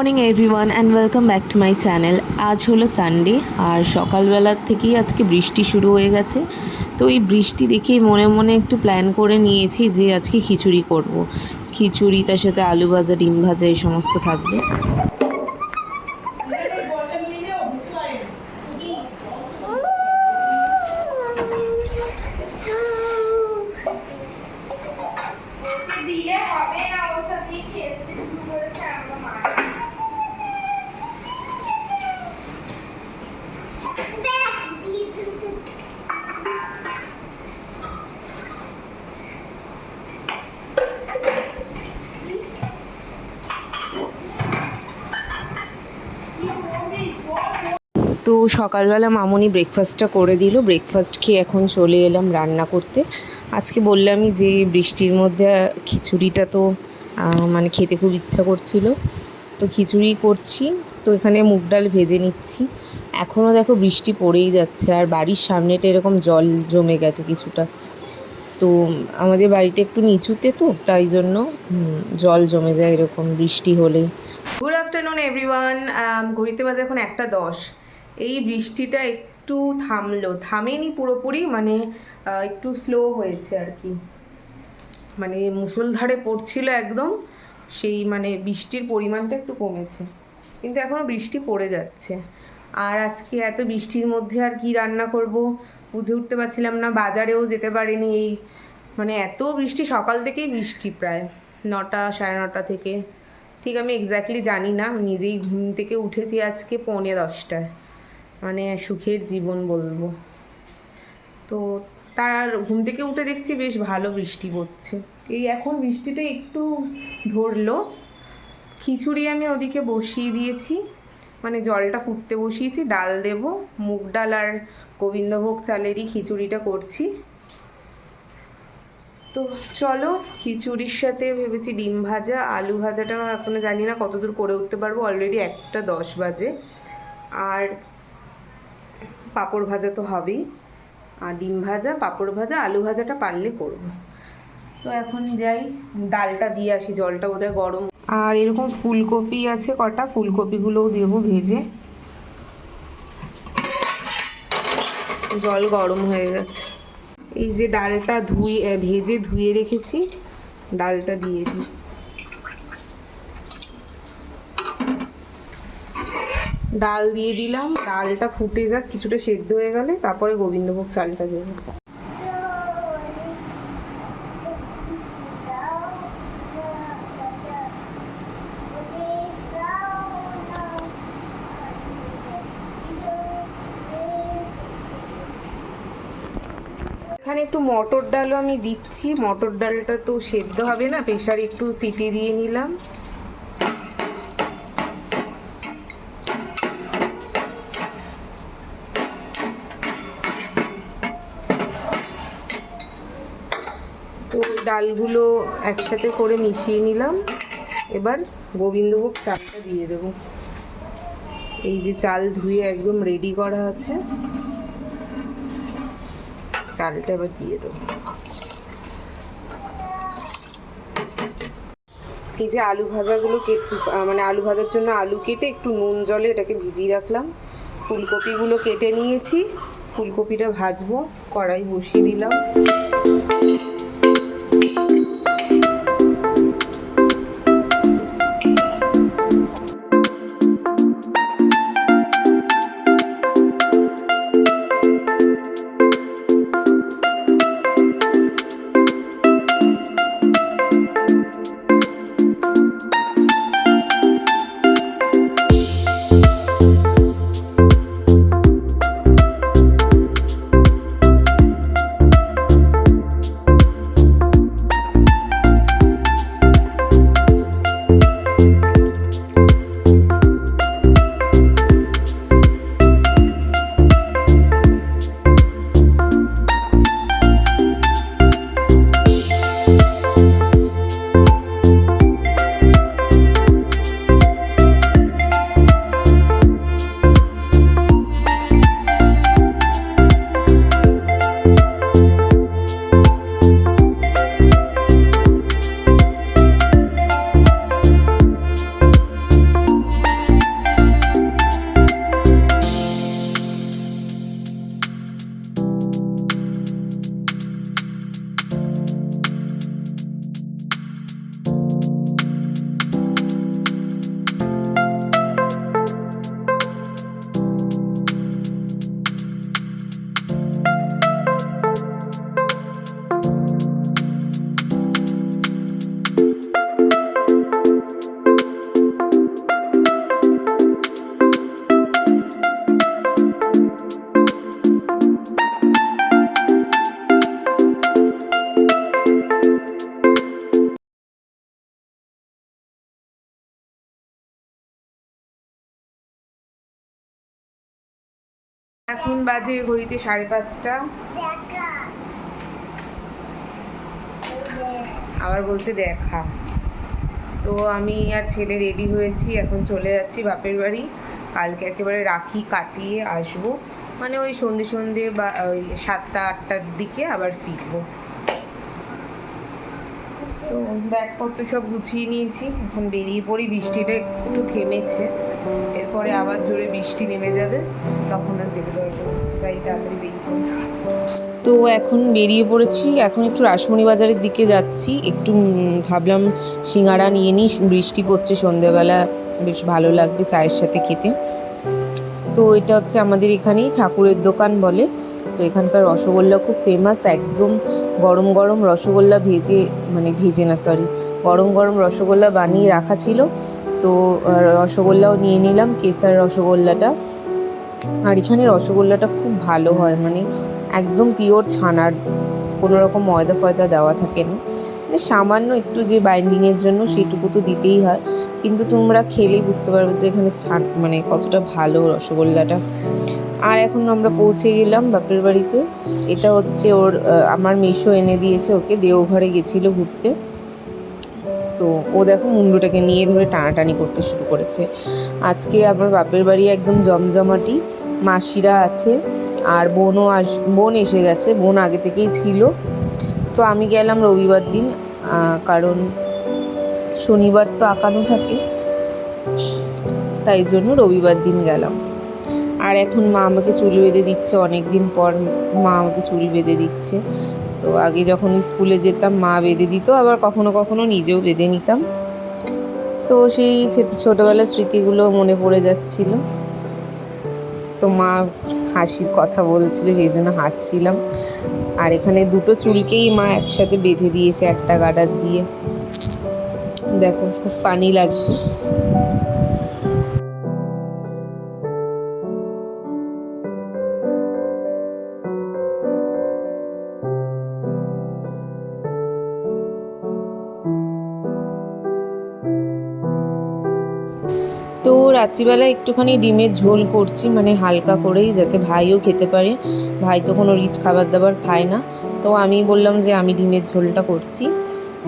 Morning everyone and welcome back to my channel আজ হলো Sunday আর সকালবেলার থেকেই আজকে বৃষ্টি শুরু হয়ে গেছে। তো এই বৃষ্টি দেখেই মনে মনে একটু প্ল্যান করে নিয়েছি যে আজকে খিচুড়ি করব। খিচুড়ি, তার সাথে আলু ভাজা, ডিম ভাজা, এই সমস্ত থাকবে দিলে হবে না ওর সাথেই খেলতে শুরু করেছে আমরা মা তো সকালবেলা মামনি ব্রেকফাস্টটা করে দিল। ব্রেকফাস্ট খেয়ে এখন চলে এলাম রান্না করতে। আজকে বললামই যে বৃষ্টির মধ্যে খিচুড়িটা তো মানে খেতে খুব ইচ্ছা করছিল। তো খিচুড়ি করছি। তো এখানে মুগ ডাল ভেজে নিচ্ছি। এখনও দেখো বৃষ্টি পড়েই যাচ্ছে আর বাড়ির সামনেটা এরকম জল জমে গেছে কিছুটা। তো আমাদের বাড়িটা একটু নিচুতে তো, তাই জন্য জল জমে যায় এরকম বৃষ্টি হলেই। গুড আফটারনুন এভরিওয়ান ঘড়িতে বাজে এখন একটা দশ। এই বৃষ্টিটা একটু থামলো, থামেনি পুরোপুরি মানে একটু স্লো হয়েছে আর কি। মানে মুষলধারে পড়ছিল একদম, সেই মানে বৃষ্টির পরিমাণটা একটু কমেছে। কিন্তু এখনও বৃষ্টি পড়ে যাচ্ছে। আর আজকে এত বৃষ্টির মধ্যে আর কি রান্না করব? বুঝে উঠতে পারছিলাম না, বাজারেও যেতে পারিনি এই মানে এত বৃষ্টি, সকাল থেকেই বৃষ্টি প্রায়, নটা, সাড়ে নটা থেকে। ঠিক আমি এক্স্যাক্টলি জানি না নিজেই ঘুম থেকে উঠেছি আজকে পৌনে দশটায়। মানে সুখের জীবন বলব। তো তার ঘুম থেকে উঠে দেখছি বেশ ভালো বৃষ্টি পড়ছে। এই এখন বৃষ্টিটা একটু ধরলো। খিচুড়ি আমি ওদিকে বসিয়ে দিয়েছি। মানে জলটা ফুটতে বসিয়েছি, ডাল দেব, মুগ ডাল আর গোবিন্দভোগ চালেরই খিচুড়িটা করছি। তো চলো খিচুড়ির সাথে ভেবেছি ডিম ভাজা, আলু ভাজাটা এখনও জানি না কতদূর করে উঠতে পারব। অলরেডি একটা দশ বাজে। আর পাঁপড় ভাজা তো হবেই। আর ডিম ভাজা, পাঁপড় ভাজা, আলু ভাজাটা পারলে করব। তো এখন যাই, ডালটা দিয়ে আসি, জলটা বোধহয় গরম। আর এরকম ফুলকপি আছে কটা, ফুলকপিগুলোও দেবো ভেজে। জল গরম হয়ে গেছে। এই যে ডালটা ধুয়ে, ভেজে ধুয়ে রেখেছি, ডালটা দিয়ে দিই। ডাল দিয়ে দিলাম, ডালটা ফুটে যাক, কিছুটা সেদ্ধ হয়ে গেলে তারপরে গোবিন্দভোগ চালটা দেবো। এখানে একটু মটর ডালও আমি দিচ্ছি। মটর ডালটা তো সেদ্ধ হবে না, প্রেশারে একটু সিটি দিয়ে নিলাম। ডালগুলো একসাথে করে মিশিয়ে নিলাম। এবার গোবিন্দভোগ চালটা দিয়ে দেবো। এই যে চাল ধুয়ে একদম রেডি করা আছে। চালটা এবার দিয়ে দেবো। এই যে আলু ভাজাগুলো কেটে মানে আলু ভাজার জন্য আলু কেটে একটু নুন জলে এটাকে ভিজিয়ে রাখলাম। ফুলকপিগুলো কেটে নিয়েছি। ফুলকপিটা ভাজবো, কড়াই বসিয়ে দিলাম। এখন বাজে ঘড়িতে সাড়ে পাঁচটা। আবার বলছে দেখা। তো আমি আর ছেলে রেডি হয়েছি, এখন চলে যাচ্ছি বাপের বাড়ি। কালকে একেবারে রাখি কাটিয়ে আসব। মানে ওই সন্ধে সন্ধে বা ওই সাতটা, আটটার দিকে আবার ফিরবো। তো ব্যাগপত্র সব গুছিয়ে নিয়েছি। এখন বেরিয়ে পড়ি, বৃষ্টিটা একটু থেমেছে। এরপরে আবার জোরে বৃষ্টি নেমে যাবে, তখন আর যেতে পারব। যাই তাড়াতাড়ি বেরিয়ে পড়ি। তো এখন বেরিয়ে পড়েছি, এখন একটু রাসমণি বাজারের দিকে যাচ্ছি। একটু ভাবলাম সিঙ্গারা নিয়ে নিই, বৃষ্টি পড়ছে সন্ধেবেলা, বেশ ভালো লাগবে চায়ের সাথে খেতে। তো এটা হচ্ছে আমাদের এখানেই ঠাকুরের দোকান বলে। তো এখানকার রসগোল্লা খুব ফেমাস একদম গরম গরম রসগোল্লা ভেজে মানে ভেজে না সরি গরম গরম রসগোল্লা বানিয়ে রাখা ছিল। তো রসগোল্লাও নিয়ে নিলাম কেসার রসগোল্লাটা। আর এখানে রসগোল্লাটা খুব ভালো হয় মানে একদম পিওর ছানার কোনো রকম ময়দা ফয়দা দেওয়া থাকে না। মানে সামান্য একটু যে বাইন্ডিংয়ের জন্য সেটুকু তো দিতেই হয়। কিন্তু তোমরা খেলেই বুঝতে পারবে যে এখানে মানে কতটা ভালো রসগোল্লাটা। আর এখন আমরা পৌঁছে গেলাম বাপের বাড়িতে। এটা হচ্ছে ওর আমার মেশো এনে দিয়েছে ওকে দেওঘরে গেছিল ঘুরতে। তো ও দেখো মুন্ডুটাকে নিয়ে ধরে টানাটানি করতে শুরু করেছে। আজকে আমার বাপের বাড়ি একদম জমজমাটি। মাসিরা আছে আর বোনও আস, বোন এসে গেছে, বোন আগে থেকেই ছিল। তো আমি গেলাম রবিবার দিন কারণ শনিবার তো আঁকানো থাকে। তাই জন্য রবিবার দিন গেলাম। আর এখন মা আমাকে চুল বেঁধে দিচ্ছে অনেক দিন পর মা আমাকে চুল বেঁধে দিচ্ছে। তো আগে যখন স্কুলে যেতাম, মা বেঁধে দিত, আবার কখনো কখনো নিজেও বেঁধে নিতাম। তো সেই ছোটোবেলার স্মৃতিগুলো মনে পড়ে যাচ্ছিল। তো মা হাসির কথা বলছিল, সেই জন্য হাসছিলাম। আর এখানে দুটো চুলকেই মা একসাথে বেঁধে দিয়েছে, একটা গাডার দিয়ে। দেখো, খুব ফানি লাগছে। তো রাত্রিবেলা একটুখানি ডিমের ঝোল করছি মানে হালকা করেই যাতে ভাইও খেতে পারে। ভাই তো কোনো রিচ খাবার দাবার খায় না। তো আমি বললাম যে আমি ডিমের ঝোলটা করছি।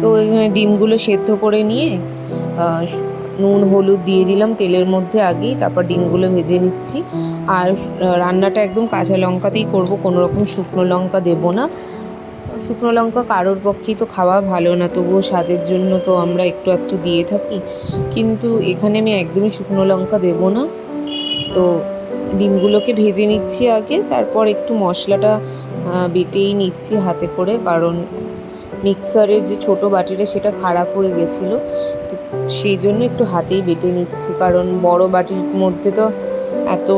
তো এখানে ডিমগুলো সেদ্ধ করে নিয়ে নুন, হলুদ দিয়ে দিলাম তেলের মধ্যে আগেই, তারপর ডিমগুলো ভেজে নিচ্ছি। আর রান্নাটা একদম কাঁচা লঙ্কাতেই করব, কোনো রকম শুকনো লঙ্কা দেবো না। শুকনো লঙ্কা কারোর পক্ষেই তো খাওয়া ভালো না, তবুও স্বাদের জন্য তো আমরা একটু একটু দিয়ে থাকি। কিন্তু এখানে আমি একদমই শুকনো লঙ্কা দেবো না। তো ডিমগুলোকে ভেজে নিচ্ছি আগে, তারপর একটু মশলাটা বেটেই নিচ্ছি হাতে করে, কারণ মিক্সারের যে ছোট বাটিটা সেটা খারাপ হয়ে গেছিল। সেই জন্য একটু হাতেই বেটে নিচ্ছি, কারণ বড় বাটির মধ্যে তো এত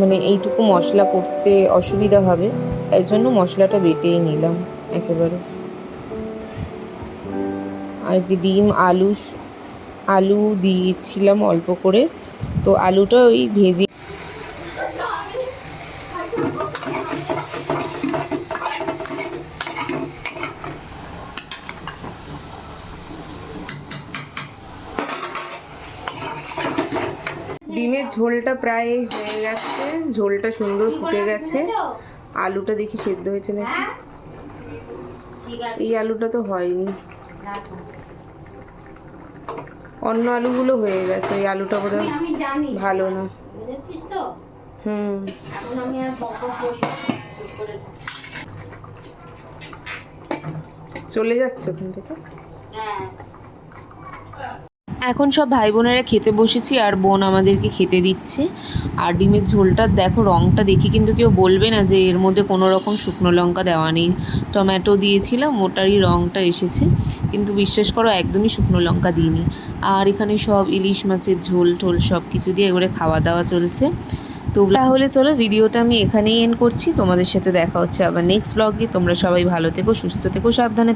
মানে এইটুকু মশলা করতে অসুবিধা হবে, তাই জন্য মশলাটা বেটেই নিলাম একেবারে। আর যে ডিম, আলু আলু দিয়েছিলাম অল্প করে, তো আলুটা ওই ভেজে ডিমের ঝোলটা প্রায় হয়ে গেছে। ঝোলটা সুন্দর ফুটে গেছে। আলুটা দেখি সেদ্ধ হয়েছে নাকি? এই আলুটা তো হয়নি। অন্য আলুগুলো হয়ে গেছে। এই আলুটা আমি ভালো না। হুম। চলে যাচ্ছে ওখান থেকে? হ্যাঁ। এখন সব ভাই বোনেরা খেতে বসেছি আর বোন আমাদেরকে খেতে দিচ্ছে। আর ডিমের ঝোলটা দেখো রঙটা দেখে কিন্তু কেউ বলবে না যে এর মধ্যে কোনো রকম শুকনো লঙ্কা দেওয়া নেই। টমেটো দিয়েছিলাম, ওটারই রঙটা এসেছে। কিন্তু বিশ্বাস করো, একদমই শুকনো লঙ্কা দিইনি। আর এখানে সব ইলিশ মাছের ঝোল টোল সব কিছু দিয়ে এবারে খাওয়া দাওয়া চলছে। তো তাহলে চলো, ভিডিওটা আমি এখানেই এন্ড করছি। তোমাদের সাথে দেখা হচ্ছে আবার নেক্সট ব্লগে তোমরা সবাই ভালো থেকো, সুস্থ থেকো, সাবধানে